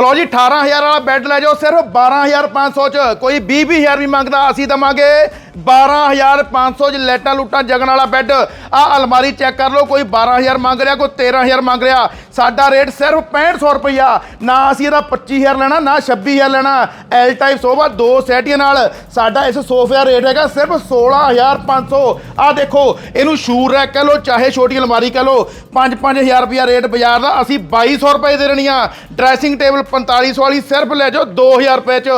ਚਲੋ ਜੀ 18000 ਵਾਲਾ ਬੈੱਡ ਲੈ ਜਾਓ, ਸਿਰਫ 12500 ਚ। ਕੋਈ 20000 ਵੀ ਮੰਗਦਾ, ਅਸੀਂ ਦਵਾਂਗੇ। 12500 ਚ ਲੈਟਾਂ ਲੂਟਾਂ ਜਗਣ ਵਾਲਾ ਬੈੱਡ। ਆ ਅਲਮਾਰੀ ਚੈੱਕ ਕਰ ਲਓ, ਕੋਈ 12000 ਮੰਗ ਰਿਹਾ, ਕੋਈ 13000 ਮੰਗ ਰਿਹਾ। ਸਾਡਾ ਰੇਟ ਸਿਰਫ 6500 ਰੁਪਈਆ। ਨਾ ਅਸੀਂ ਇਹਦਾ 25000 ਲੈਣਾ, ਨਾ 26000 ਲੈਣਾ। ਐਲ ਟਾਈਪ ਸੋਫਾ, ਦੋ ਸੈਟੀਆਂ ਨਾਲ। ਸਾਡਾ ਇਸ ਸੋਫੇ ਦਾ ਰੇਟ ਹੈਗਾ ਸਿਰਫ 16500 ਆ ਦੇਖੋ, ਇਹਨੂੰ ਸ਼ੂਰ ਰੈਕ ਕਹ ਲਓ, ਚਾਹੇ ਛੋਟੀ ਅਲਮਾਰੀ ਕਹ ਲਓ। 5-5000 ਰੁਪਈਆ ਰੇਟ ਬਾਜ਼ਾਰ ਦਾ, ਅਸੀਂ 2200 ਰੁਪਏ ਦੇ ਦੇਣੀ ਆ। ਡਰੈਸਿੰਗ ਟੇਬਲ 4500 ਵਾਲੀ ਸਿਰਫ ਲੈ ਜਾਓ 2000 ਰੁਪਏ ਚ।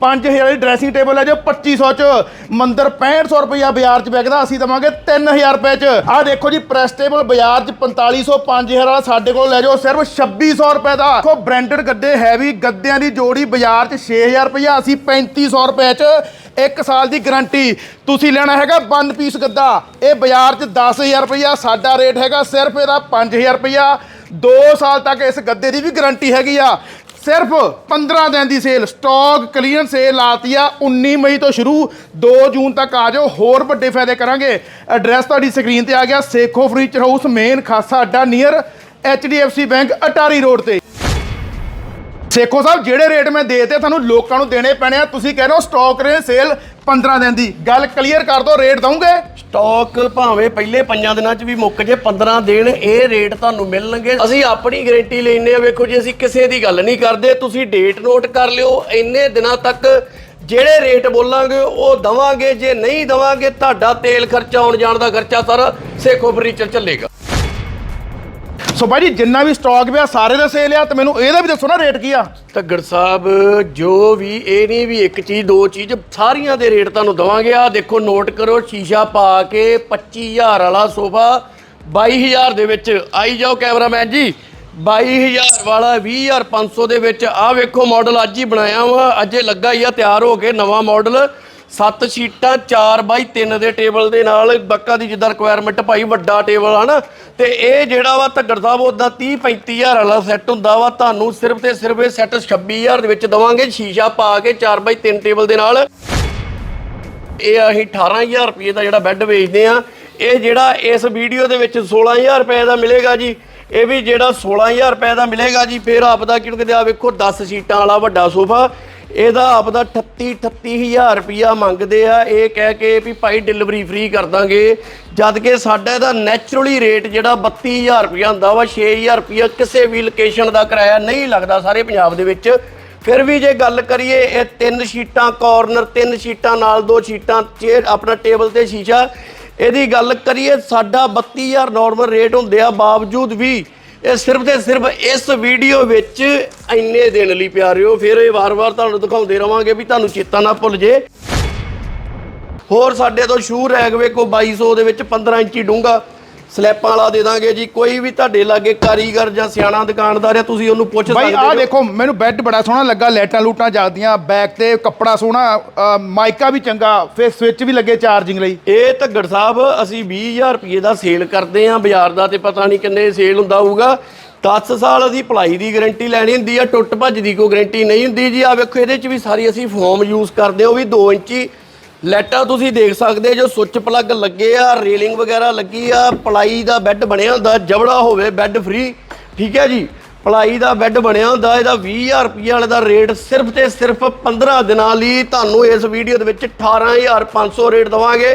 5000 ਵਾਲੀ ਡਰੈਸਿੰਗ ਟੇਬਲ ਲੈ ਜਾਓ 2500 ਚ। ਮੰਦਰ 6500 ਰੁਪਇਆ ਬਾਜ਼ਾਰ ਚ ਵਿਕਦਾ ਅਸੀਂ ਦਵਾਂਗੇ 3000 ਰੁਪਏ ਚ। ਆਹ ਦੇਖੋ ਜੀ ਪ੍ਰੈਸਟੇਬਲ ਬਾਜ਼ਾਰ ਚ 4500 5000 ਵਾਲਾ ਸਾਡੇ ਕੋਲ ਲੈ ਜਾਓ, ਸਿਰਫ 2600 ਰੁਪਏ ਦਾ। ਦੇਖੋ ਬ੍ਰਾਂਡਡ ਗੱਦੇ ਹੈਵੀ ਗੱਦਿਆਂ ਦੀ ਜੋੜੀ ਬਾਜ਼ਾਰ ਚ 6000 ਰੁਪਈਆ, ਅਸੀਂ 3500 ਰੁਪਏ ਚ ਇੱਕ ਸਾਲ ਦੀ ਗਾਰੰਟੀ ਤੁਸੀਂ ਲੈਣਾ ਹੈਗਾ ਵਨ ਪੀਸ ਗੱਦਾ। ਇਹ ਬਾਜ਼ਾਰ 'ਚ 10000 ਰੁਪਈਆ, ਸਾਡਾ ਰੇਟ ਹੈਗਾ ਸਿਰਫ ਇਹਦਾ 5000 ਰੁਪਈਆ। 2 ਸਾਲ ਤੱਕ ਇਸ ਗੱਦੇ ਦੀ ਵੀ ਗਾਰੰਟੀ ਹੈਗੀ ਆ। ਸਿਰਫ 15 ਦਿਨ ਦੀ ਸੇਲ ਸਟਾਕ ਕਲੀਅਰ ਸੇਲ ਲਾਤੀ ਆ 19 ਮਈ ਤੋਂ ਸ਼ੁਰੂ 2 ਜੂਨ ਤੱਕ ਆ ਜਾਓ, ਹੋਰ ਵੱਡੇ ਫਾਇਦੇ ਕਰਾਂਗੇ। ਐਡਰੈਸ ਤੁਹਾਡੀ ਸਕਰੀਨ ਤੇ ਆ ਗਿਆ Sekhon furniture house main Khasa ਅੱਡਾ near HDFC bank Attari road ਤੇ। ਸੇਖੋ ਸਾਹਿਬ, ਜਿਹੜੇ ਰੇਟ ਮੈਂ ਦੇਤੇ, ਤੁਹਾਨੂੰ ਲੋਕਾਂ ਨੂੰ ਦੇਣੇ ਪੈਣੇ ਆ। ਤੁਸੀਂ ਕਹਿ ਰਹੇ ਹੋ ਸਟਾਕ ਰੇ ਸੇਲ 15 ਦਿਨ ਦੀ। ਗੱਲ ਕਲੀਅਰ ਕਰ ਦਿਓ, ਰੇਟ ਦਵਾਂਗੇ ਸਟਾਕ ਭਾਵੇਂ ਪਹਿਲੇ ਪੰਜਾਂ ਦਿਨਾਂ 'ਚ ਵੀ ਮੁੱਕ ਜੇ 15 ਦਿਨ ਇਹ ਰੇਟ ਤੁਹਾਨੂੰ ਮਿਲਣਗੇ। ਅਸੀਂ ਆਪਣੀ ਗਾਰੰਟੀ ਲੈਨੇ ਆ, ਵੇਖੋ ਜੀ, ਅਸੀਂ ਕਿਸੇ ਦੀ ਗੱਲ ਨਹੀਂ ਕਰਦੇ। ਤੁਸੀਂ ਡੇਟ ਨੋਟ ਕਰ ਲਿਓ, ਇੰਨੇ ਦਿਨਾਂ ਤੱਕ ਜਿਹੜੇ ਰੇਟ ਬੋਲਾਂਗੇ, ਉਹ ਦਵਾਂਗੇ। ਜੇ ਨਹੀਂ ਦਵਾਂਗੇ, ਤੁਹਾਡਾ ਤੇਲ ਖਰਚਾ ਆਉਣ ਜਾਣ ਦਾ ਖਰਚਾ ਸਰ ਸੇਖੋ ਫਰਨੀਚਰ ਚੱਲੇਗਾ। ਸੋ ਭਾਈ ਜੀ, ਜਿੰਨਾ ਵੀ ਸਟਾਕ ਪਿਆ, ਸਾਰੇ ਦਾ ਸੇਲ ਆ ਤੇ ਮੈਨੂੰ ਇਹਦਾ ਵੀ ਦੱਸੋ ਨਾ ਰੇਟ ਕੀ ਆ। ਧੱਗੜ ਸਾਹਿਬ, ਜੋ ਵੀ, ਇਹ ਨਹੀਂ ਵੀ ਇੱਕ ਚੀਜ਼, ਦੋ ਚੀਜ਼, ਸਾਰੀਆਂ ਦੇ ਰੇਟ ਤੁਹਾਨੂੰ ਦਵਾਂਗੇ। ਆ ਦੇਖੋ ਨੋਟ ਕਰੋ, ਸ਼ੀਸ਼ਾ ਪਾ ਕੇ 25000 ਵਾਲਾ ਸੋਫਾ 22000 ਦੇ ਵਿੱਚ। ਆਈ ਜਾਓ ਕੈਮਰਾਮੈਨ ਜੀ 22000 ਵਾਲਾ 20500 ਦੇ ਵਿੱਚ। ਆ ਵੇਖੋ ਮਾਡਲ ਅੱਜ ਹੀ ਬਣਾਇਆ ਵਾ, ਅਜੇ ਲੱਗਾ ਹੀ ਆ, ਤਿਆਰ ਹੋ ਕੇ ਨਵਾਂ ਮਾਡਲ ਸੱਤ ਸ਼ੀਟਾਂ 4 ਬਾਈ 3 ਦੇ ਟੇਬਲ ਦੇ ਨਾਲ ਬੱਕਾ ਦੀ ਜਿੱਦਾਂ ਰਿਕੁਆਇਰਮੈਂਟ ਭਾਈ ਵੱਡਾ ਟੇਬਲ ਹਨ ਤੇ ਇਹ ਜਿਹੜਾ ਵਾ ਧੱਗੜ ਸਾਹਿਬ ਉਦਾਂ 30 35000 ਵਾਲਾ ਸੈੱਟ ਹੁੰਦਾ ਵਾ। ਤੁਹਾਨੂੰ ਸਿਰਫ ਤੇ ਸਿਰਫ ਇਹ ਸੈੱਟ 26000 ਦੇ ਵਿੱਚ ਦਵਾਂਗੇ, ਸ਼ੀਸ਼ਾ ਪਾ ਕੇ 4 ਬਾਈ 3 ਟੇਬਲ ਦੇ ਨਾਲ। ਇਹ ਅਸੀਂ 18000 ਰੁਪਏ ਦਾ ਜਿਹੜਾ ਬੈੱਡ ਵੇਚਦੇ ਆ। ਇਹ ਜਿਹੜਾ ਇਸ ਵੀਡੀਓ ਦੇ ਵਿੱਚ 16000 ਰੁਪਏ ਦਾ ਮਿਲੇਗਾ ਜੀ। ਇਹ ਵੀ ਜਿਹੜਾ 16000 ਰੁਪਏ ਦਾ ਮਿਲੇਗਾ ਜੀ। ਫਿਰ ਆਪਦਾ ਕਿਉਂਕਿ ਆ ਵੇਖੋ 10 ਸੀਟਾਂ ਵਾਲਾ ਵੱਡਾ ਸੋਫਾ। ਇਹਦਾ ਆਪਦਾ 38 38000 ਰੁਪਿਆ ਮੰਗਦੇ ਆ। ਇਹ ਕਹਿ ਕੇ ਵੀ ਭਾਈ ਡਿਲੀਵਰੀ ਫ੍ਰੀ ਕਰ ਦਾਂਗੇ। ਜਦ ਕਿ ਸਾਡਾ ਇਹਦਾ ਨੈਚੁਰਲੀ ਰੇਟ ਜਿਹੜਾ 32000 ਰੁਪਿਆ ਹੁੰਦਾ ਵਾ 6000 ਰੁਪਿਆ ਕਿਸੇ ਵੀ ਲੋਕੇਸ਼ਨ ਦਾ ਕਿਰਾਇਆ ਨਹੀਂ ਲੱਗਦਾ ਸਾਰੇ ਪੰਜਾਬ ਦੇ ਵਿੱਚ। ਫਿਰ ਵੀ ਜੇ ਗੱਲ ਕਰੀਏ, ਇਹ ਤਿੰਨ ਸ਼ੀਟਾਂ ਕਾਰਨਰ ਤਿੰਨ ਸ਼ੀਟਾਂ ਨਾਲ ਦੋ ਸ਼ੀਟਾਂ ਚੇਅਰ ਆਪਣਾ ਟੇਬਲ ਤੇ ਸ਼ੀਸ਼ਾ, ਇਹਦੀ ਗੱਲ ਕਰੀਏ, ਸਾਡਾ 32000 ਨਾਰਮਲ ਰੇਟ ਹੁੰਦੇ ਆ। ਬਾਵਜੂਦ ਵੀ ਇਹ ਸਿਰਫ ਤੇ ਸਿਰਫ ਇਸ ਵੀਡੀਓ ਵਿੱਚ ਇੰਨੇ ਦਿਨ ਲਈ ਪਿਆਰਿਓ, ਫਿਰ ਇਹ ਵਾਰ-ਵਾਰ ਤੁਹਾਨੂੰ ਦਿਖਾਉਂਦੇ ਰਵਾਂਗੇ ਵੀ ਤੁਹਾਨੂੰ ਚੇਤਾ ਨਾ ਭੁੱਲ ਜੇ। ਹੋਰ ਸਾਡੇ ਤੋਂ ਸ਼ੂ ਰੈਗ ਵੇਖੋ 2200 ਦੇ ਵਿੱਚ 15 ਇੰਚੀ ਡੂੰਗਾ ਸਲੈਪਾਂ ਵਾਲਾ ਦੇ ਦਾਂਗੇ ਜੀ ਕੋਈ ਵੀ ਤੁਹਾਡੇ ਲਾਗੇ ਕਾਰੀਗਰ ਜਾਂ ਸਿਆਣਾ ਦੁਕਾਨਦਾਰ ਆ ਤੁਸੀਂ ਉਹਨੂੰ ਪੁੱਛ ਸਕਦੇ ਹੋ। ਦੇਖੋ ਮੈਨੂੰ ਬੈੱਡ ਬੜਾ ਸੋਹਣਾ ਲੱਗਾ ਲਾਈਟਾਂ ਲੂਟਾਂ ਜਗਦੀਆਂ ਬੈਕ ਤੇ ਕੱਪੜਾ ਸੋਹਣਾ ਮਾਈਕਾ ਵੀ ਚੰਗਾ ਫਿਰ ਸਵਿਚ ਵੀ ਲੱਗੇ ਚਾਰਜਿੰਗ ਲਈ। ਇਹ ਧੱਗੜ ਸਾਹਿਬ ਅਸੀਂ 20000 ਰੁਪਏ ਦਾ ਸੇਲ ਕਰਦੇ ਆਂ ਬਾਜ਼ਾਰ ਦਾ ਤੇ ਪਤਾ ਨਹੀਂ ਕਿੰਨੇ ਸੇਲ ਹੁੰਦਾ ਹੋਊਗਾ। 10 ਸਾਲ ਅਸੀਂ ਭਲਾਈ ਦੀ ਗਾਰੰਟੀ ਲੈਣੀ ਹੁੰਦੀ ਆ ਟੁੱਟ ਭੱਜ ਦੀ ਕੋਈ ਗਾਰੰਟੀ ਨਹੀਂ ਹੁੰਦੀ ਜੀ। ਆ ਵੇਖੋ ਇਹਦੇ ਚ ਵੀ ਸਾਰੀ ਅਸੀਂ ਫੋਮ ਯੂਜ਼ ਕਰਦੇ ਹਾਂ ਉਹ ਵੀ 2 ਇੰਚੀ ਲੈਟਾਂ ਤੁਸੀਂ ਦੇਖ ਸਕਦੇ ਜੋ ਸੁੱਚ ਪਲੱਗ ਲੱਗੇ ਆ, ਰੇਲਿੰਗ ਵਗੈਰਾ ਲੱਗੀ ਆ, ਪਲਾਈ ਦਾ ਬੈੱਡ ਬਣਿਆ ਹੁੰਦਾ, ਜਬੜਾ ਹੋਵੇ ਬੈੱਡ ਫ੍ਰੀ ਠੀਕ ਹੈ ਜੀ? ਪਲਾਈ ਦਾ ਬੈੱਡ ਬਣਿਆ ਹੁੰਦਾ, ਇਹਦਾ 20000 ਰੁਪਏ ਵਾਲੇ ਦਾ ਰੇਟ ਸਿਰਫ ਤੇ ਸਿਰਫ 15 ਦਿਨਾਂ ਲਈ ਤੁਹਾਨੂੰ ਇਸ ਵੀਡੀਓ ਦੇ ਵਿੱਚ 18500 ਰੇਟ ਦਵਾਂਗੇ।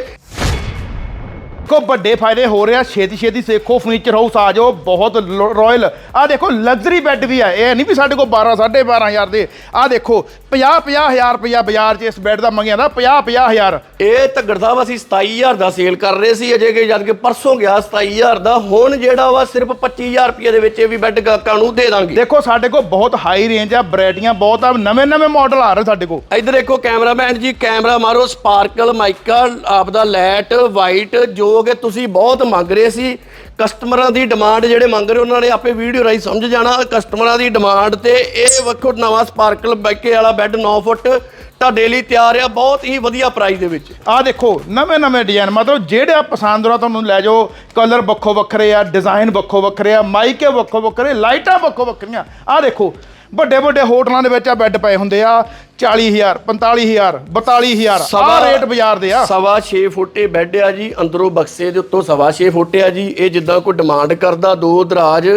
ਕੋ ਵੱਡੇ ਫਾਇਦੇ ਹੋ ਰਿਹਾ ਛੇਤੀ ਛੇਤੀ ਸੇਖੋ ਫਰਨੀਚਰ ਹਾਊਸ ਆ ਜਾਓ ਬਹੁਤ ਰਾਇਲ ਆ ਦੇਖੋ ਲਗਜ਼ਰੀ ਬੈੱਡ ਵੀ ਆ ਇਹ ਨਹੀਂ ਵੀ ਸਾਡੇ ਕੋਲ 12 12500 ਦੇ। ਆ ਦੇਖੋ 50 50000 ਰੁਪਇਆ ਬਾਜ਼ਾਰ 'ਚ ਇਸ ਬੈੱਡ ਦਾ ਮੰਗਿਆ ਦਾ 50 50000 ਇਹ ਧੱਗੜ ਸਾਹਿਬ ਅਸੀਂ 27000 ਦਾ ਸੇਲ ਕਰ ਰਹੇ ਸੀ ਅਜੇ ਕਿ ਜਦ ਕਿ ਪਰਸੋਂ ਗਿਆ 27000 ਦਾ। ਹੁਣ ਜਿਹੜਾ ਵਾ ਸਿਰਫ 25000 ਰੁਪਏ ਦੇ ਵਿੱਚ ਇਹ ਵੀ ਬੈੱਡ ਗਾਹਕਾਂ ਨੂੰ ਦੇ ਦਾਂਗੇ। ਦੇਖੋ ਸਾਡੇ ਕੋਲ ਬਹੁਤ ਹਾਈ ਰੇਂਜ ਆ ਵੈਰਾਈਟੀਆਂ ਬਹੁਤ ਆ ਨਵੇਂ ਨਵੇਂ ਮਾਡਲ ਆ ਰਹੇ ਸਾਡੇ ਕੋਲ। ਇੱਧਰ ਦੇਖੋ ਕੈਮਰਾਮੈਨ ਜੀ ਕੈਮਰਾ ਮਾਰੋ ਸਪਾਰਕਲ ਮਾਈਕਾ ਆਪਦਾ ਲਾਈਟ ਵਾਈਟ ਜੋ ਕਿ ਤੁਸੀਂ ਬਹੁਤ ਮੰਗ ਰਹੇ ਸੀ। ਕਸਟਮਰਾਂ ਦੀ ਡਿਮਾਂਡ ਜਿਹੜੇ ਮੰਗ ਰਹੇ, ਉਹਨਾਂ ਨੇ ਆਪੇ ਵੀਡੀਓ ਰਾਈ ਸਮਝ ਜਾਣਾ। ਕਸਟਮਰਾਂ ਦੀ ਡਿਮਾਂਡ ਤੇ ਇਹ ਵੱਖੋ ਨਵਾਂ ਸਪਾਰਕਲ ਬਾਈਕੇ ਵਾਲਾ ਬੈੱਡ 9 ਫੁੱਟ ਤੁਹਾਡੇ ਲਈ ਤਿਆਰ ਆ, ਬਹੁਤ ਹੀ ਵਧੀਆ ਪ੍ਰਾਈਸ ਦੇ ਵਿੱਚ। ਆ ਦੇਖੋ, ਨਵੇਂ ਨਵੇਂ ਡਿਜ਼ਾਈਨ ਮਤਲਬ ਜਿਹੜਾ ਪਸੰਦ ਹੋਣਾ ਤੁਹਾਨੂੰ ਲੈ ਜਾਓ ਕਲਰ ਵੱਖੋ ਵੱਖਰੇ ਆ ਡਿਜ਼ਾਈਨ ਵੱਖੋ ਵੱਖਰੇ ਆ ਮਾਈਕੇ ਵੱਖੋ ਵੱਖਰੇ, ਲਾਈਟਾਂ ਵੱਖੋ ਵੱਖਰੀਆਂ। ਆ ਦੇਖੋ ਵੱਡੇ ਵੱਡੇ ਹੋਟਲਾਂ ਦੇ ਵਿੱਚ ਆ ਬੈੱਡ ਪਏ ਹੁੰਦੇ ਆ 40000 45000 42000 ਆ ਰੇਟ ਬਾਜ਼ਾਰ ਦੇ ਆ। ਸਵਾ 6 ਫੁੱਟ ਬੈੱਡ ਆ ਜੀ ਅੰਦਰੋਂ ਬਕਸੇ ਦੇ ਉੱਤੋਂ ਸਵਾ 6 ਫੁੱਟ ਆ ਜੀ ਇਹ ਜਿੱਦਾਂ ਕੋਈ ਡਿਮਾਂਡ ਕਰਦਾ ਦੋ ਦਰਾਜ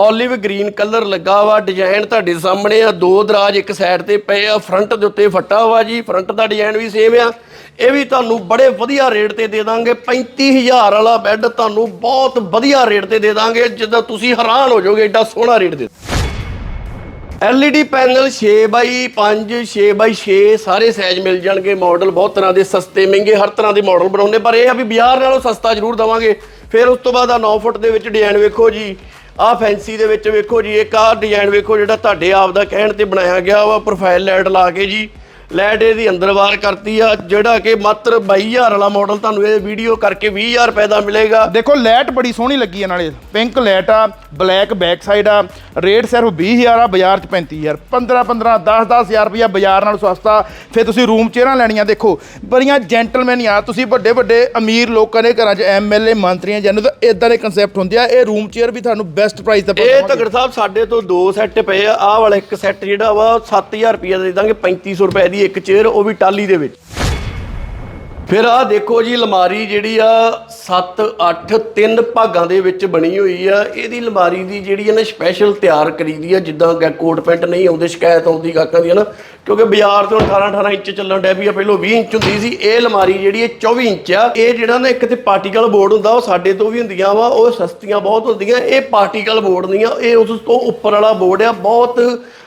올ਿਵ ਗ੍ਰੀਨ ਕਲਰ ਲੱਗਾ ਵਾ ਡਿਜ਼ਾਈਨ ਤੁਹਾਡੇ ਸਾਹਮਣੇ ਆ ਦੋ ਦਰਾਜ ਇੱਕ ਸਾਈਡ ਤੇ ਪਏ ਆ ਫਰੰਟ ਦੇ ਉੱਤੇ ਫੱਟਾ ਵਾ ਜੀ ਫਰੰਟ ਦਾ ਡਿਜ਼ਾਈਨ ਵੀ ਸੇਮ ਆ। ਇਹ ਵੀ ਤੁਹਾਨੂੰ ਬੜੇ ਵਧੀਆ ਰੇਟ ਤੇ ਦੇ ਦਾਂਗੇ 35000 ਵਾਲਾ ਬੈੱਡ ਤੁਹਾਨੂੰ ਬਹੁਤ ਵਧੀਆ ਰੇਟ ਤੇ ਦੇ ਦਾਂਗੇ ਜਿੱਦਾਂ ਤੁਸੀਂ ਹੈਰਾਨ ਹੋ ਜਾਓਗੇ ਐਡਾ ਸੋਹਣਾ ਰੇਟ ਦੇ LED ਪੈਨਲ 6 ਬਾਈ 5 6 ਬਾਈ 6 ਸਾਰੇ ਸਾਈਜ਼ ਮਿਲ ਜਾਣਗੇ। ਮਾਡਲ ਬਹੁਤ ਤਰ੍ਹਾਂ ਦੇ ਸਸਤੇ, ਮਹਿੰਗੇ, ਹਰ ਤਰ੍ਹਾਂ ਦੇ ਮਾਡਲ ਬਣਾਉਂਦੇ। ਪਰ ਇਹ ਆ ਵੀ ਬਾਜ਼ਾਰ ਨਾਲੋਂ ਸਸਤਾ ਜ਼ਰੂਰ ਦਵਾਂਗੇ। ਫਿਰ ਉਸ ਤੋਂ ਬਾਅਦ ਆ 9 ਫੁੱਟ ਦੇ ਵਿੱਚ ਡਿਜ਼ਾਈਨ ਵੇਖੋ ਜੀ। ਆਹ ਫੈਂਸੀ ਦੇ ਵਿੱਚ ਵੇਖੋ ਜੀ। ਇੱਕ ਆਹ ਡਿਜ਼ਾਈਨ ਵੇਖੋ ਜਿਹੜਾ ਤੁਹਾਡੇ ਆਪ ਦਾ ਕਹਿਣ ਤੇ ਬਣਾਇਆ ਗਿਆ ਵਾ ਪ੍ਰੋਫਾਈਲ ਲਾਈਟ ਲਾ ਕੇ ਜੀ। ਲਾਈਟ ਇਹਦੀ ਅੰਦਰ ਬਾਹਰ ਕਰਤੀ ਆ ਜਿਹੜਾ ਕਿ ਮਾਤਰ 22000 ਵਾਲਾ ਮਾਡਲ ਤੁਹਾਨੂੰ ਇਹ ਵੀਡੀਓ ਕਰਕੇ 20000 ਰੁਪਏ ਦਾ ਮਿਲੇਗਾ। ਦੇਖੋ ਲਾਈਟ ਬੜੀ ਸੋਹਣੀ ਲੱਗੀ ਹੈ ਨਾਲੇ। ਪਿੰਕ ਲਾਈਟ ਆ ਬਲੈਕ ਬੈਕ ਸਾਈਡ ਆ ਰੇਟ ਸਿਰਫ 20000 ਆ ਬਾਜ਼ਾਰ 'ਚ 35000 15 15 10 10000 ਰੁਪਇਆ ਬਾਜ਼ਾਰ ਨਾਲੋਂ ਸਸਤਾ। ਫਿਰ ਤੁਸੀਂ ਰੂਮ ਚੇਅਰਾਂ ਲੈਣੀਆਂ ਦੇਖੋ ਬੜੀਆਂ ਜੈਂਟਲਮੈਨ ਯਾਰ ਤੁਸੀਂ ਵੱਡੇ ਵੱਡੇ ਅਮੀਰ ਲੋਕਾਂ ਦੇ ਘਰਾਂ 'ਚ ਐਮਐਲਏ ਮੰਤਰੀਆਂ ਜਨ ਤਾਂ ਇਦਾਂ ਦੇ ਕਨਸੈਪਟ ਹੁੰਦੇ ਆ ਇਹ ਰੂਮ ਚੇਅਰ ਵੀ ਤੁਹਾਨੂੰ ਬੈਸਟ ਪ੍ਰਾਈਸ ਤੇ ਇਹ ਤਗੜ ਸਾਹਿਬ ਸਾਡੇ ਤੋਂ ਦੋ ਸੈੱਟ ਪਏ ਆ ਆਹ ਵਾਲਾ ਇੱਕ ਸੈੱਟ ਜਿਹੜਾ ਵਾ 7000 ਰੁਪਏ ਦਾ ਦੇ ਦਾਂਗੇ 3500 ਰੁਪਏ ਦੀ ਇੱਕ ਚੇਅਰ, ਉਹ ਵੀ ਟਾਲੀ ਦੇ ਵਿੱਚ। ਫਿਰ ਆਹ ਦੇਖੋ ਜੀ, ਅਲਮਾਰੀ ਜਿਹੜੀ ਆ 7 8 ਤਿੰਨ ਭਾਗਾਂ ਦੇ ਵਿੱਚ ਬਣੀ ਹੋਈ ਆ। ਇਹਦੀ ਅਲਮਾਰੀ ਦੀ ਜਿਹੜੀ ਹੈ ਨਾ ਸਪੈਸ਼ਲ ਤਿਆਰ ਕਰੀਦੀ ਆ, ਜਿੱਦਾਂ ਕੋਟ ਪੈਂਟ ਨਹੀਂ ਆਉਂਦੇ, ਸ਼ਿਕਾਇਤ ਆਉਂਦੀ ਗਾਹਕਾਂ ਦੀ ਹੈ ਨਾ। ਕਿਉਂਕਿ ਬਾਜ਼ਾਰ ਤੋਂ 18 18 ਇੰਚ ਚੱਲਣ ਡੈ ਵੀ ਆ, ਪਹਿਲਾਂ 20 ਇੰਚ ਹੁੰਦੀ ਸੀ। ਇਹ ਅਲਮਾਰੀ ਜਿਹੜੀ ਹੈ 24 ਇੰਚ ਆ। ਇਹ ਜਿਹੜਾ ਨਾ, ਇੱਕ ਤੇ ਪਾਰਟੀਕਲ ਬੋਰਡ ਹੁੰਦਾ, ਉਹ ਸਾਡੇ ਤੋਂ ਵੀ ਹੁੰਦੀਆਂ ਵਾ, ਉਹ ਸਸਤੀਆਂ ਬਹੁਤ ਹੁੰਦੀਆਂ। ਇਹ ਪਾਰਟੀਕਲ ਬੋਰਡ ਨਹੀਂ ਆ, ਇਹ ਉਸ ਤੋਂ ਉੱਪਰ ਵਾਲਾ ਬੋਰਡ ਆ। ਬਹੁਤ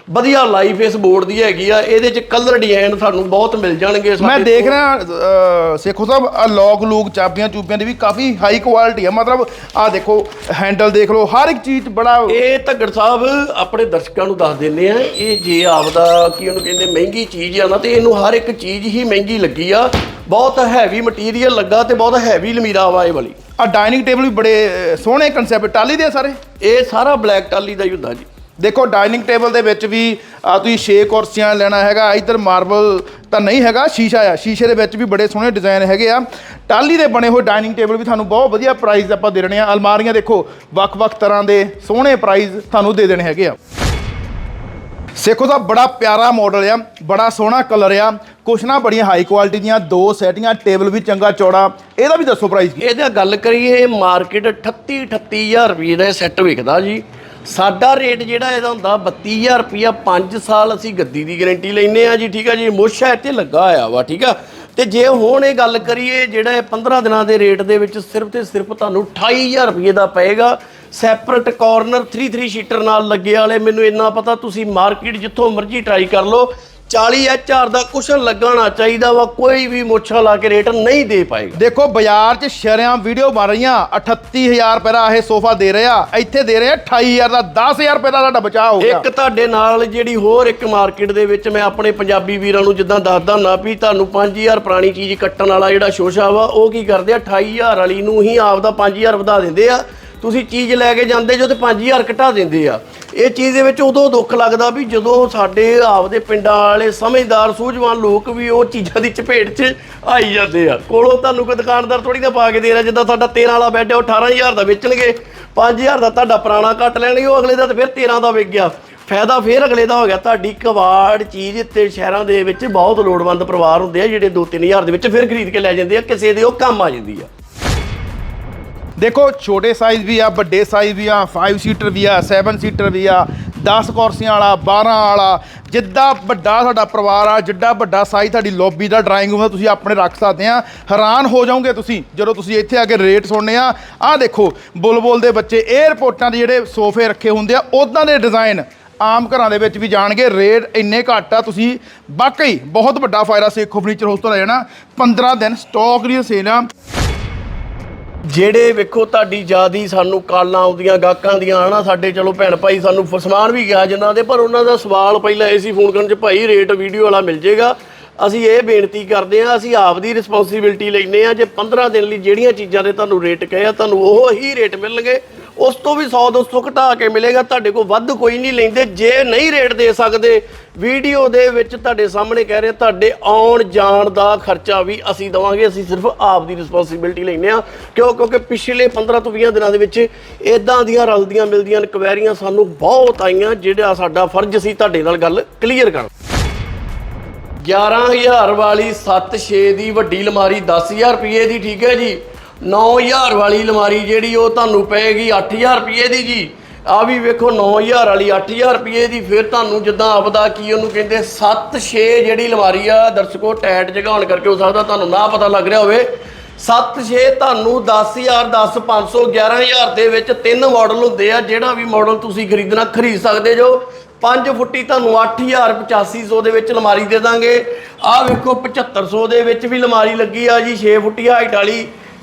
ਵਧੀਆ ਲਾਈਫ ਇਸ ਬੋਰਡ ਦੀ ਹੈਗੀ ਆ ਇਹਦੇ ਚ ਕਲਰ ਡਿਜ਼ਾਈਨ ਤੁਹਾਨੂੰ ਬਹੁਤ ਮਿਲ ਜਾਣਗੇ ਮੈਂ ਦੇਖ ਰਿਹਾ ਸੇਖੋ ਸਾਹਿਬ ਆ ਲੌਕ ਲੂਕ ਚਾਬੀਆਂ ਚੂਬੀਆਂ ਦੀ ਵੀ ਕਾਫੀ ਹਾਈ ਕੁਆਲਿਟੀ ਆ। ਮਤਲਬ ਆ ਦੇਖੋ ਹੈਂਡਲ ਦੇਖ ਲਓ ਹਰ ਇੱਕ ਚੀਜ਼ ਬੜਾ ਇਹ ਧੱਗੜ ਸਾਹਿਬ ਆਪਣੇ ਦਰਸ਼ਕਾਂ ਨੂੰ ਦੱਸ ਦਿੰਦੇ ਆ ਇਹ ਜੇ ਆਪਦਾ ਕੀ ਉਹਨੂੰ ਕਹਿੰਦੇ ਮਹਿੰਗੀ ਚੀਜ਼ ਆ ਨਾ ਤੇ ਇਹਨੂੰ ਹਰ ਇੱਕ ਚੀਜ਼ ਹੀ ਮਹਿੰਗੀ ਲੱਗੀ ਆ। ਬਹੁਤ ਹੈਵੀ ਮਟੀਰੀਅਲ ਲੱਗਾ ਤੇ ਬਹੁਤ ਹੈਵੀ ਲਮੀਰਾ ਵਾ ਇਹ ਵਾਲੀ। ਆ ਡਾਈਨਿੰਗ ਟੇਬਲ ਵੀ ਬੜੇ ਸੋਹਣੇ ਕਨਸੈਪਟ ਟਾਲੀ ਦੇ ਸਾਰੇ? ਇਹ ਸਾਰਾ ਬਲੈਕ ਟਾਲੀ ਦਾ ਹੀ ਹੁੰਦਾ ਜੀ। ਦੇਖੋ ਡਾਈਨਿੰਗ ਟੇਬਲ ਦੇ ਵਿੱਚ ਵੀ ਆ ਤੁਸੀਂ 6 ਕੁਰਸੀਆਂ ਲੈਣਾ ਹੈਗਾ, ਇਧਰ ਮਾਰਬਲ ਤਾਂ ਨਹੀਂ ਹੈਗਾ, ਸ਼ੀਸ਼ਾ ਆ। ਸ਼ੀਸ਼ੇ ਦੇ ਵਿੱਚ ਵੀ ਬੜੇ ਸੋਹਣੇ ਡਿਜ਼ਾਈਨ ਹੈਗੇ ਆ। ਟਾਲੀ ਦੇ ਬਣੇ ਹੋਏ ਡਾਈਨਿੰਗ ਟੇਬਲ ਵੀ ਤੁਹਾਨੂੰ ਬਹੁਤ ਵਧੀਆ ਪ੍ਰਾਈਸ ਆਪਾਂ ਦੇ ਰਹੇ ਆ। ਅਲਮਾਰੀਆਂ ਦੇਖੋ, ਵੱਖ-ਵੱਖ ਤਰ੍ਹਾਂ ਦੇ ਸੋਹਣੇ ਪ੍ਰਾਈਸ ਤੁਹਾਨੂੰ ਦੇ ਦੇਣੇ ਹੈਗੇ ਆ। ਸੇਖੋ ਦਾ ਬੜਾ ਪਿਆਰਾ ਮਾਡਲ ਆ, ਬੜਾ ਸੋਹਣਾ ਕਲਰ ਆ। ਕੁਛ ਨਾ ਬੜੀਆਂ ਹਾਈ ਕੁਆਲਿਟੀ ਦੀਆਂ ਦੋ ਸੈਟੀਆਂ ਟੇਬਲ ਵੀ ਚੰਗਾ ਚੌੜਾ। ਇਹਦਾ ਵੀ ਦੱਸੋ ਪ੍ਰਾਈਸ ਕੀ? ਇਹਦਾ ਗੱਲ ਕਰੀਏ ਮਾਰਕੀਟ 38 38000 ਰੁਪਏ ਦਾ ਸੈੱਟ ਵਿਕਦਾ ਜੀ। ਸਾਡਾ ਰੇਟ ਜਿਹੜਾ ਇਹਦਾ ਹੁੰਦਾ 32000 ਰੁਪਇਆ 5 ਸਾਲ ਅਸੀਂ ਗੱਦੀ ਦੀ ਗਾਰੰਟੀ ਲੈਨੇ ਆ ਜੀ, ਠੀਕ ਆ ਜੀ? ਮੋਸ਼ਾ ਇੱਥੇ ਲੱਗਾ ਹੋਇਆ ਵਾ, ਠੀਕ ਆ? ਤੇ ਜੇ ਹੁਣ ਇਹ ਗੱਲ ਕਰੀਏ, ਜਿਹੜਾ ਇਹ 15 ਦਿਨਾਂ ਦੇ ਰੇਟ ਦੇ ਵਿੱਚ ਸਿਰਫ ਤੇ ਸਿਰਫ ਤੁਹਾਨੂੰ 28000 ਰੁਪਏ ਦਾ ਪਏਗਾ ਸੈਪਰੇਟ ਕਾਰਨਰ 3-3 ਸ਼ੀਟਰ ਨਾਲ ਲੱਗੇ ਵਾਲੇ, ਮੈਨੂੰ ਇੰਨਾ ਪਤਾ, ਤੁਸੀਂ ਮਾਰਕੀਟ ਜਿੱਥੋਂ ਮਰਜ਼ੀ ਟਰਾਈ ਕਰ ਲਓ 40 HR ਦਾ ਕੁਸ਼ਨ ਲੱਗਣਾ ਚਾਹੀਦਾ ਵਾ ਕੋਈ ਵੀ ਮੋਛਾ ਲਾ ਕੇ ਰੇਟ ਨਹੀਂ ਦੇ ਪਾਏਗਾ। ਦੇਖੋ ਬਾਜ਼ਾਰ 'ਚ ਸ਼ਰਿਆਂ ਵੀਡੀਓ ਬਣ ਰਹੀਆਂ 38000 ਰੁਪਏ ਦਾ ਇਹ ਸੋਫਾ ਦੇ ਰਹੇ ਇੱਥੇ ਦੇ ਰਹੇ ਆ 28000 ਦਾ 10000 ਰੁਪਏ ਦਾ ਤੁਹਾਡਾ ਬਚਾਅ ਹੋ ਗਿਆ। ਇੱਕ ਤੁਹਾਡੇ ਨਾਲ ਜਿਹੜੀ ਹੋਰ ਇੱਕ ਮਾਰਕੀਟ ਦੇ ਵਿੱਚ ਮੈਂ ਆਪਣੇ ਪੰਜਾਬੀ ਵੀਰਾਂ ਨੂੰ ਜਿੱਦਾਂ ਦੱਸਦਾ ਨਾ ਵੀ ਤੁਹਾਨੂੰ 5000 ਪੁਰਾਣੀ ਚੀਜ਼ ਕੱਟਣ ਵਾਲਾ ਜਿਹੜਾ ਸ਼ੋਸ਼ਾ ਵਾ ਉਹ ਕੀ ਕਰਦੇ ਆ? 28000 ਵਾਲੀ ਨੂੰ ਹੀ ਆਪਦਾ 5000 ਵਧਾ ਦਿੰਦੇ ਆ। ਤੁਸੀਂ ਚੀਜ਼ ਲੈ ਕੇ ਜਾਂਦੇ ਜੋ ਤੇ 5000 ਘਟਾ ਦਿੰਦੇ ਆ। ਇਹ ਚੀਜ਼ ਦੇ ਵਿੱਚ ਉਦੋਂ ਦੁੱਖ ਲੱਗਦਾ ਵੀ ਜਦੋਂ ਸਾਡੇ ਆਪਦੇ ਪਿੰਡਾਂ ਵਾਲੇ ਸਮਝਦਾਰ, ਸੂਝਵਾਨ ਲੋਕ ਵੀ ਉਹ ਚੀਜ਼ਾਂ ਦੀ ਚਪੇਟ 'ਚ ਆਈ ਜਾਂਦੇ ਆ। ਕੋਲੋਂ ਤੁਹਾਨੂੰ ਕੋਈ ਦੁਕਾਨਦਾਰ ਥੋੜੀ ਨਾ ਪਾ ਕੇ ਦੇ ਰਿਹਾ ਜਿੱਦਾਂ ਤੁਹਾਡਾ 13 ਵਾਲਾ ਬੈੱਡ ਹੈ ਉਹ 18000 ਦਾ ਵੇਚਣਗੇ। 5000 ਦਾ ਤੁਹਾਡਾ ਪੁਰਾਣਾ ਕੱਟ ਲੈਣਗੇ, ਉਹ ਅਗਲੇ ਦਾ ਤੇ ਫਿਰ 13 ਦਾ ਵਿਕ ਗਿਆ। ਫਾਇਦਾ ਫੇਰ ਅਗਲੇ ਦਾ ਹੋ ਗਿਆ। ਤੁਹਾਡੀ ਕਵਾੜ ਚੀਜ਼ ਤੇ ਸ਼ਹਿਰਾਂ ਦੇ ਵਿੱਚ ਬਹੁਤ ਲੋੜਵੰਦ ਪਰਿਵਾਰ ਹੁੰਦੇ ਆ, ਜਿਹੜੇ 2-3000 ਦੇ ਵਿੱਚ ਫਿਰ ਖਰੀਦ ਕੇ ਲੈ ਜਾਂਦੇ ਆ, ਕਿਸੇ ਦੇ ਉਹ ਕੰਮ ਆ ਜਾਂਦੀ ਆ। ਦੇਖੋ, ਛੋਟੇ ਸਾਈਜ਼ ਵੀ ਆ, ਵੱਡੇ ਸਾਈਜ਼ ਵੀ ਆ 5 ਸੀਟਰ ਵੀ ਆ 7 ਸੀਟਰ ਵੀ ਆ 10 ਕੁਰਸੀਆਂ ਵਾਲਾ 12 ਵਾਲਾ, ਜਿੱਦਾਂ ਵੱਡਾ ਸਾਡਾ ਪਰਿਵਾਰ ਆ, ਜਿੱਡਾ ਵੱਡਾ ਸਾਈਜ਼ ਤੁਹਾਡੀ ਲੌਬੀ ਦਾ ਡਰਾਇੰਗ ਰੂਮ ਦਾ ਤੁਸੀਂ ਆਪਣੇ ਰੱਖ ਸਕਦੇ ਆ। ਹੈਰਾਨ ਹੋ ਜਾਓਗੇ ਤੁਸੀਂ, ਜਦੋਂ ਤੁਸੀਂ ਇੱਥੇ ਆ ਕੇ ਰੇਟ ਸੁਣਨੇ ਆ। ਆਹ ਦੇਖੋ, ਬੁਲਬੁਲ ਦੇ ਬੱਚੇ 에ਅਰਪੋਰਟਾਂ ਦੇ ਜਿਹੜੇ ਸੋਫੇ ਰੱਖੇ ਹੁੰਦੇ ਆ ਉਦਾਂ ਦੇ ਡਿਜ਼ਾਈਨ ਆਮ ਘਰਾਂ ਦੇ ਵਿੱਚ ਵੀ ਜਾਣਗੇ। ਰੇਟ ਇੰਨੇ ਘੱਟ ਆ, ਤੁਸੀਂ ਵਾਕਈ ਬਹੁਤ ਵੱਡਾ ਫਾਇਦਾ ਸੇਖੋ ਫਰਨੀਚਰ ਹਾਊਸ ਤੋਂ ਲੈ ਜਾਣਾ। 15 ਦਿਨ ਸਟਾਕ ਦੀ ਸੇਲ ਆ। ਜਿਹੜੇ ਵੇਖੋ ਤੁਹਾਡੀ ਜਿਆਦੀ ਸਾਨੂੰ ਕਾਲਾਂ ਆਉਂਦੀਆਂ, ਗਾਹਕਾਂ ਦੀਆਂ, ਹਨਾ, ਸਾਡੇ, ਚਲੋ ਭੈਣ ਭਾਈ ਸਾਨੂੰ ਫਸਮਾਨ ਵੀ ਗਿਆ ਜਿਨ੍ਹਾਂ ਦੇ, ਪਰ ਉਹਨਾਂ ਦਾ ਸਵਾਲ ਪਹਿਲਾਂ ਇਹ ਸੀ, ਫੋਨ ਕਰਨ ਚ ਭਾਈ ਰੇਟ ਵੀਡੀਓ ਵਾਲਾ ਮਿਲ ਜੇਗਾ। ਅਸੀਂ ਇਹ ਬੇਨਤੀ ਕਰਦੇ ਹਾਂ, ਅਸੀਂ ਆਪ ਦੀ ਰਿਸਪੌਂਸਿਬਿਲਟੀ ਲੈਂਦੇ ਹਾਂ, ਜੇ 15 ਦਿਨ ਲਈ ਜਿਹੜੀਆਂ ਚੀਜ਼ਾਂ ਦੇ ਤੁਹਾਨੂੰ ਰੇਟ ਕਹੇ ਆ, ਤੁਹਾਨੂੰ ਉਹ ਹੀ ਰੇਟ ਮਿਲਣਗੇ। ਉਸ ਤੋਂ ਵੀ 100 200 ਘਟਾ ਕੇ ਮਿਲੇਗਾ। ਤੁਹਾਡੇ ਕੋਲ ਵੱਧ ਕੋਈ ਨਹੀਂ ਲੈਂਦੇ, ਜੇ ਨਹੀਂ ਰੇਟ ਦੇ ਸਕਦੇ। ਵੀਡੀਓ ਦੇ ਵਿੱਚ ਤੁਹਾਡੇ ਸਾਹਮਣੇ ਕਹਿ ਰਹੇ, ਤੁਹਾਡੇ ਆਉਣ ਜਾਣ ਦਾ ਖਰਚਾ ਵੀ ਅਸੀਂ ਦਵਾਂਗੇ। ਅਸੀਂ ਸਿਰਫ ਆਪ ਦੀ ਰਿਸਪੌਂਸਿਬਿਲਟੀ ਲੈਂਦੇ ਆ ਕਿਉਂ? ਕਿਉਂਕਿ ਪਿਛਲੇ 15 ਤੋਂ 20 ਦਿਨਾਂ ਦੇ ਵਿੱਚ ਇਦਾਂ ਦੀਆਂ ਰਲਦੀਆਂ ਮਿਲਦੀਆਂ ਇਨਕੁਆਇਰੀਆਂ ਸਾਨੂੰ ਬਹੁਤ ਆਈਆਂ, ਜਿਹੜਾ ਸਾਡਾ ਫਰਜ਼ ਸੀ ਤੁਹਾਡੇ ਨਾਲ ਗੱਲ ਕਲੀਅਰ ਕਰਨ। 11000 ਵਾਲੀ 7-6 ਦੀ ਵੱਡੀ ਅਲਮਾਰੀ 10000 ਰੁਪਏ ਦੀ, ਠੀਕ ਹੈ ਜੀ। 9000 ਵਾਲੀ ਅਲਮਾਰੀ ਜਿਹੜੀ ਉਹ ਤੁਹਾਨੂੰ ਪਏਗੀ 8000 ਰੁਪਏ ਦੀ ਜੀ। ਆ ਵੀ ਵੇਖੋ 9000 ਵਾਲੀ 8000 ਰੁਪਏ ਦੀ ਫਿਰ ਤੁਹਾਨੂੰ ਜਿੱਦਾਂ ਆਪਦਾ ਕੀ ਉਹਨੂੰ ਕਹਿੰਦੇ 7-6 ਜਿਹੜੀ ਅਲਮਾਰੀ ਆ, ਦਰਸ਼ਕੋ ਟੈਟ ਜਗਾਉਣ ਕਰਕੇ ਹੋ ਸਕਦਾ, ਤੁਹਾਨੂੰ ਨਾ ਪਤਾ ਲੱਗ ਰਿਹਾ ਹੋਵੇ। 7-6 ਤੁਹਾਨੂੰ 10000 10 500 11000 ਦੇ ਵਿੱਚ ਤਿੰਨ ਮਾਡਲ ਹੁੰਦੇ ਆ, ਜਿਹੜਾ ਵੀ ਮਾਡਲ ਤੁਸੀਂ ਖਰੀਦਣਾ, ਖਰੀਦ ਸਕਦੇ ਜੋ। 5 ਫੁੱਟੀ ਤੁਹਾਨੂੰ 8000 8500 ਦੇ ਵਿੱਚ ਅਲਮਾਰੀ ਦੇ ਦਾਂਗੇ। ਆਹ ਵੇਖੋ 7500 ਦੇ ਵਿੱਚ ਵੀ ਅਲਮਾਰੀ ਲੱਗੀ ਆ ਜੀ 6 ਫੁੱਟੀ ਹਾਈਟ ਵਾਲੀ।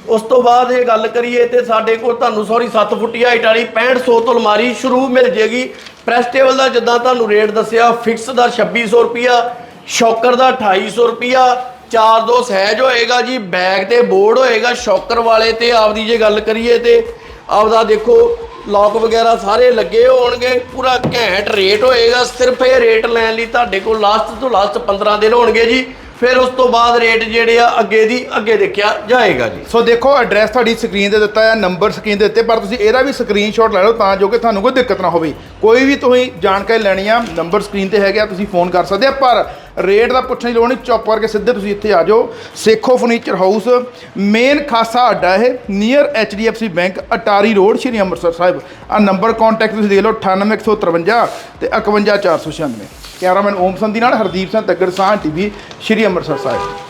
ਉਸ ਤੋਂ ਬਾਅਦ ਇਹ ਗੱਲ ਕਰੀਏ ਤੇ ਸਾਡੇ ਕੋਲ ਤੁਹਾਨੂੰ ਸੌਰੀ 7 ਫੁੱਟੀ ਹਾਈਟ ਵਾਲੀ 6500 ਤੋਂ ਅਲਮਾਰੀ ਸ਼ੁਰੂ ਮਿਲ ਜੇਗੀ। ਪ੍ਰੈਸ ਟੇਬਲ ਦਾ ਜਿੱਦਾਂ ਤੁਹਾਨੂੰ ਰੇਟ ਦੱਸਿਆ ਫਿਕਸ ਦਾ 2600 ਰੁਪਿਆ ਸ਼ੌਕਰ ਦਾ 2800 ਰੁਪਿਆ ਚਾਰ ਦੋ ਸਹਿਜ ਹੋਏਗਾ ਜੀ ਬੈਗ ਤੇ ਬੋਰਡ ਹੋਏਗਾ ਸ਼ੌਕਰ ਵਾਲੇ ਤੇ ਆਪਦੀ ਜੇ ਗੱਲ ਕਰੀਏ ਤੇ ਆਪਦਾ ਦੇਖੋ ਲੌਕ ਵਗੈਰਾ ਸਾਰੇ ਲੱਗੇ ਹੋਣਗੇ, ਪੂਰਾ ਘੈਂਟ ਰੇਟ ਹੋਏਗਾ। ਸਿਰਫ ਇਹ ਰੇਟ ਲੈਣ ਲਈ ਤੁਹਾਡੇ ਕੋਲ ਲਾਸਟ ਤੋਂ ਲਾਸਟ 15 ਦਿਨ ਹੋਣਗੇ ਜੀ। ਫਿਰ ਉਸ ਤੋਂ ਬਾਅਦ ਰੇਟ ਜਿਹੜੇ ਆ ਅੱਗੇ ਦੀ ਅੱਗੇ ਦੇਖਿਆ ਜਾਏਗਾ ਜੀ। ਸੋ ਦੇਖੋ ਐਡਰੈਸ ਤੁਹਾਡੀ ਸਕਰੀਨ ਤੇ ਦਿੱਤਾ ਹੈ ਨੰਬਰ ਸਕਰੀਨ ਦੇ ਦਿੱਤੇ, ਪਰ ਤੁਸੀਂ ਇਹਦਾ ਵੀ ਸਕਰੀਨਸ਼ਾਟ ਲੈ ਲਓ ਤਾਂ ਜੋ ਕਿ ਤੁਹਾਨੂੰ ਕੋਈ ਦਿੱਕਤ ਨਾ ਹੋਵੇ। ਕੋਈ ਵੀ ਤੁਸੀਂ ਜਾਣਕਾਰੀ ਲੈਣੀ ਆ ਨੰਬਰ ਸਕਰੀਨ ਤੇ ਹੈਗਾ ਤੁਸੀਂ ਫੋਨ ਕਰ ਸਕਦੇ ਆ, ਪਰ ਰੇਟ ਦਾ ਪੁੱਛਣ ਦੀ ਲੋੜ ਨਹੀਂ, ਚੁੱਪ ਕਰਕੇ ਸਿੱਧੇ ਤੁਸੀਂ ਇੱਥੇ ਆ ਜਾਓ। Sekhon furniture house main Khasa ਅੱਡਾ ਇਹ near HDFC bank Attari road, Shri Amritsar Sahib. ਆ ਨੰਬਰ ਕੰਟੈਕਟ ਤੁਸੀਂ ਦੇਖ ਲਓ 98153 ਤੇ 51496 ਕੈਮਰਾਮੈਨ ਓਮ ਸੰਧੀ ਨਾਲ ਹਰਦੀਪ ਸਿੰਘ ਤੱਗੜ ਸਾਹ ਟੀਵੀ ਸ਼੍ਰੀ ਅੰਮ੍ਰਿਤਸਰ ਸਾਹਿਬ।